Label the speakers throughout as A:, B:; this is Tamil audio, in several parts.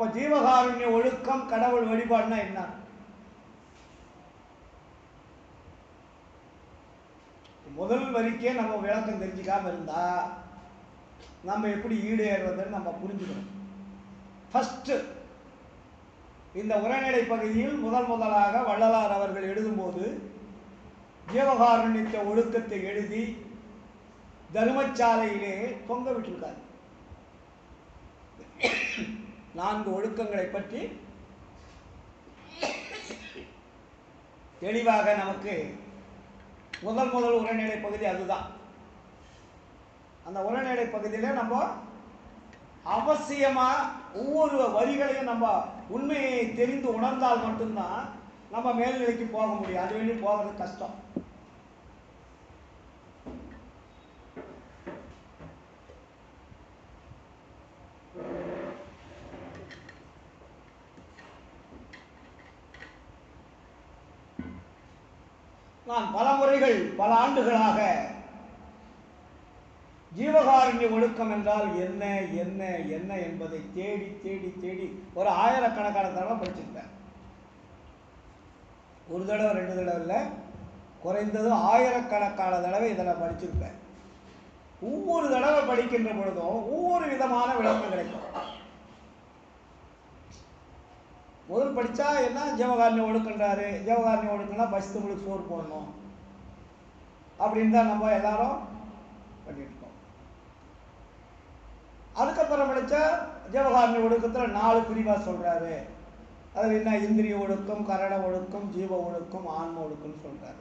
A: அப்போ ஜீவகாருண்ய ஒழுக்கம் கடவுள் வழிபாடுனா என்ன? முதல் வரிக்கே நம்ம விளக்கம் தெரிஞ்சுக்காம இருந்தா நம்ம எப்படி ஈடேறுவதுன்னு நம்ம புரிஞ்சுக்கணும். ஃபஸ்ட்டு இந்த உரைநடை பகுதியில் முதல் முதலாக வள்ளலார் அவர்கள் எழுதும்போது ஜீவகாருண்யத்தை ஒழுக்கத்தை எழுதி தருமச்சாலையிலே தொங்க விட்டிருக்காரு. நான்கு ஒழுக்கங்களை பற்றி தெளிவாக நமக்கு முதல் முதல் உரைநடை பகுதி அதுதான். அந்த உரைநடை பகுதியில் நம்ம அவசியமாக ஒவ்வொரு வரிகளையும் நம்ம உண்மையை தெரிந்து உணர்ந்தால் மட்டும்தான் நம்ம மேல்நிலைக்கு போக முடியும். அது வேண்டி போகிறது கஷ்டம். நான் பல முறைகள் பல ஆண்டுகளாக ஜீவகாருண்ய ஒழுக்கம் என்றால் என்ன என்ன என்ன என்பதை தேடி தேடி தேடி ஒரு ஆயிரக்கணக்கான தடவை படிச்சிருப்பேன். ஒரு தடவை ரெண்டு தடவை இல்லை குறைந்தது ஆயிரக்கணக்கான தடவை இதில் படிச்சிருப்பேன். ஒவ்வொரு தடவை படிக்கின்ற பொழுதும் ஒவ்வொரு விதமான விளக்கம் கிடைக்கும். முதல் படித்தா என்ன ஜீவகாருண்ய ஒழுக்கன்றாரு ஜீவகாருண்ய ஒழுக்கம்னா பசித்தவங்களுக்கு சோறு போடணும். அப்படின்னு தான் நம்ம எல்லாரும் பண்ணியிருக்கோம் அதுக்கப்புறம் படித்தா ஜீவகாரணி ஒடுக்கத்தில் நாலு பிரிவாக சொல்கிறாரு அது என்ன? இந்திரிய ஒழுக்கம் கரண ஒழுக்கம் ஜீவ ஒழுக்கம் ஆன்ம ஒழுக்கம்னு சொல்கிறாரு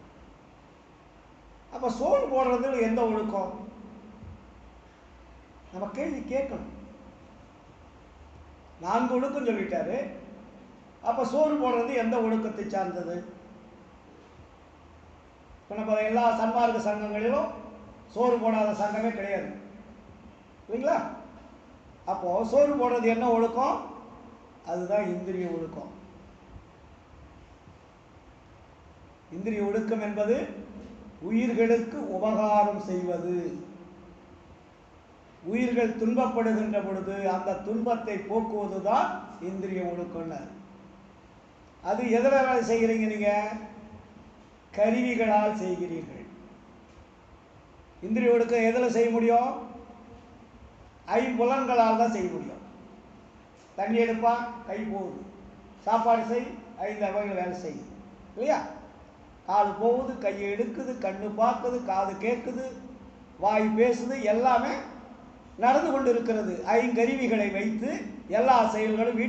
A: அப்போ சோறு போடுறதுல எந்த ஒழுக்கம் நம்ம கேள்வி கேட்கணும். நான்கு ஒழுக்கம் சொல்லிட்டாரு. அப்போ சோறு போடுறது எந்த ஒழுக்கத்தை சார்ந்தது? இப்போ நம்ம எல்லா சன்மார்க்க சங்கங்களிலும் சோறு போடாத சங்கமே கிடையாது. இல்லைங்களா? அப்போ சோறு போடுறது என்ன ஒழுக்கம்? அதுதான் இந்திரிய ஒழுக்கம். இந்திரிய ஒழுக்கம் என்பது உயிர்களுக்கு உபகாரம் செய்வது. உயிர்கள் துன்பப்படுகின்ற பொழுது அந்த துன்பத்தை போக்குவது தான் இந்திரிய ஒழுக்கம்னு அது எதில் வேலை செய்கிறீங்க நீங்கள் கருவிகளால் செய்கிறீர்கள். இந்திரிய ஒடுக்கம் எதில் செய்ய முடியும்? ஐம்புலன்களால் தான் செய்ய முடியும். தண்ணி எடுப்பா கை போகுது. சாப்பாடு செய் ஐந்து வகையில் வேலை செய்யுது. இல்லையா? கால் போகுது கை எடுக்குது கண்ணு பார்க்குது காது கேட்குது வாய் பேசுது எல்லாமே நடந்து கொண்டு இருக்கிறது ஐங்கருவிகளை வைத்து எல்லா செயல்களும் வீட்டு